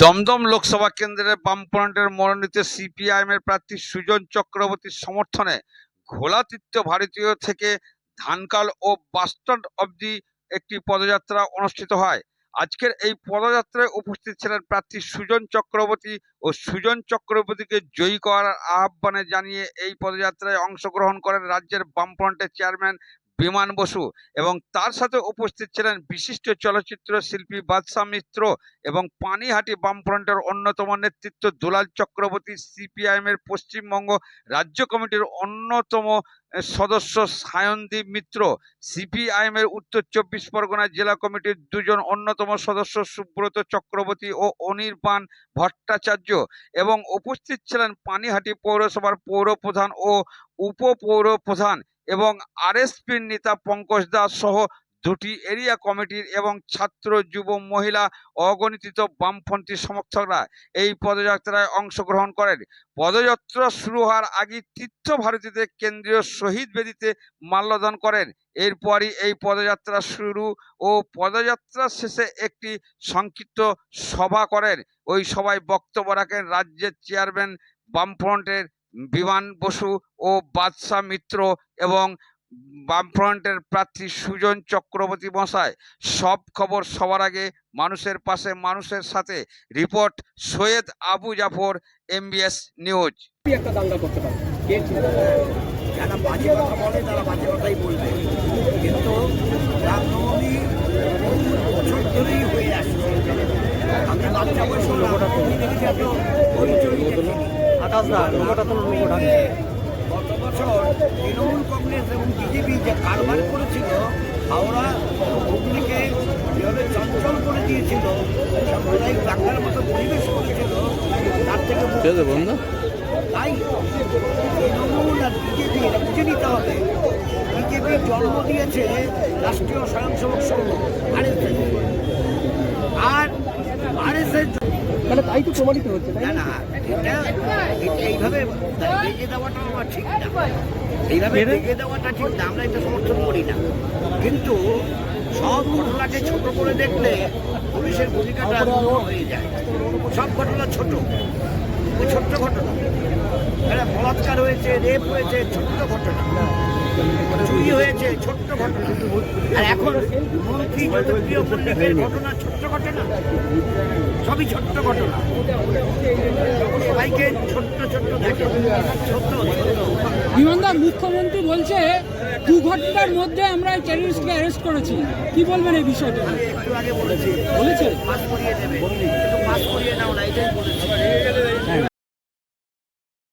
দমদম লোকসভা কেন্দ্রের বামফ্রন্টের মনোনীত সিপিআইএম এর প্রার্থী সুজন চক্রবর্তীর সমর্থনে ঘোলাতীর্থ ভারতীয় থেকে ধানকাল ও বাসস্ট্যান্ড অবধি একটি পদযাত্রা অনুষ্ঠিত হয়। আজকের এই পদযাত্রায় উপস্থিত ছিলেন প্রার্থী সুজন চক্রবর্তী ও সুজন চক্রবর্তীকে জয়ী করার আহ্বানে জানিয়ে এই পদযাত্রায় অংশগ্রহণ করেন রাজ্যের বামফ্রন্টের চেয়ারম্যান বিমান বসু এবং তার সাথে উপস্থিত ছিলেন বিশিষ্ট চলচ্চিত্র শিল্পী বাদশা মিত্র এবং পানিহাটি বামফ্রন্টের অন্যতম নেতৃত্ব দুলাল চক্রবর্তী সিপিআইএম এর পশ্চিমবঙ্গ রাজ্য কমিটির অন্যতম সদস্য সায়নদীপ মিত্র। সিপিআইএম এর উত্তর চব্বিশ পরগনা জেলা কমিটির দুজন অন্যতম সদস্য সুব্রত চক্রবর্তী ও অনির্বাণ ভট্টাচার্য এবং উপস্থিত ছিলেন পানিহাটি পৌরসভার পৌর প্রধান ও উপপৌর প্রধান এবং আরএসপির নেতা পঙ্কজ দাস সহ দুটি এরিয়া কমিটির এবং ছাত্র, যুব, মহিলা অগণিত বামপন্থী সমর্থকরা এই পদযাত্রায় অংশগ্রহণ করেন। পদযাত্রা শুরু হওয়ার আগে তীর্থ ভারতীতে কেন্দ্রীয় শহীদ বেদিতে মাল্যদান করেন। এরপরই এই পদযাত্রা শুরু ও পদযাত্রা শেষে একটি সংক্ষিপ্ত সভা করেন। ওই সভায় বক্তব্য রাখেন রাজ্যের চেয়ারম্যান বামফ্রন্টের বিমান বসু ও বাদশাহ মিত্র এবং বামফ্রন্টের প্রার্থী সুজন চক্রবর্তী মশাই সব খবর সবার আগে মানুষের পাশে, মানুষের সাথে। Report, Syed Abu Jafar MBS news কিন্তু দেখিনি। আকাশ লোকটা তো লোকটা গত বছর তৃণমূল কংগ্রেস এবং বিজেপি যে কারবার করেছিল হাওড়া হুগলিকে যেভাবে চঞ্চল করে দিয়েছিল সাম্প্রদায়িক দাঙ্গার মতো পরিবেশ করেছিল তার থেকে তাই তৃণমূল আর বিজেপি এটা বুঝে নিতে হবে। বিজেপি জন্ম দিয়েছে রাষ্ট্রীয় স্বয়ংসেবক সংঘ আরএসএস আর আরএসএস তাহলে তাই তো প্রমাণিত হচ্ছে না না? এটা এইভাবে ভেঙে দেওয়াটা আমার ঠিক না। এইভাবে ভেঙে দেওয়াটা ঠিক না আমরা এটা সমর্থন করি না। কিন্তু সব ঘটনাকে ছোট করে দেখলে পুলিশের ভূমিকাটা হয়ে যায়। সব ঘটনা ছোট। ওই ছোট্ট ঘটনা। বলাৎকার হয়েছে রেপ হয়েছে ছোট্ট ঘটনা। চুরি হয়েছে ছোট্ট ঘটনা। আর এখন মন্ত্রী জনপ্রিয় মন্ত্রীদের ঘটনা ছোট্ট ঘটনা? সবই ছোট্ট ঘটনা। সবাইকে ছোট্ট ছোট্ট দেখে। ছোট্ট বিমানদা মুখ্যমন্ত্রী বলছে দু ঘণ্টার মধ্যে আমরা এই টেররিস্টকে অ্যারেস্ট করেছি। কি বলবেন এই বিষয়টা? একটু আগে বলেছি বলেছে? পাস করিয়ে দেবে। পাস করিয়ে নাও না এটাই বলেছি।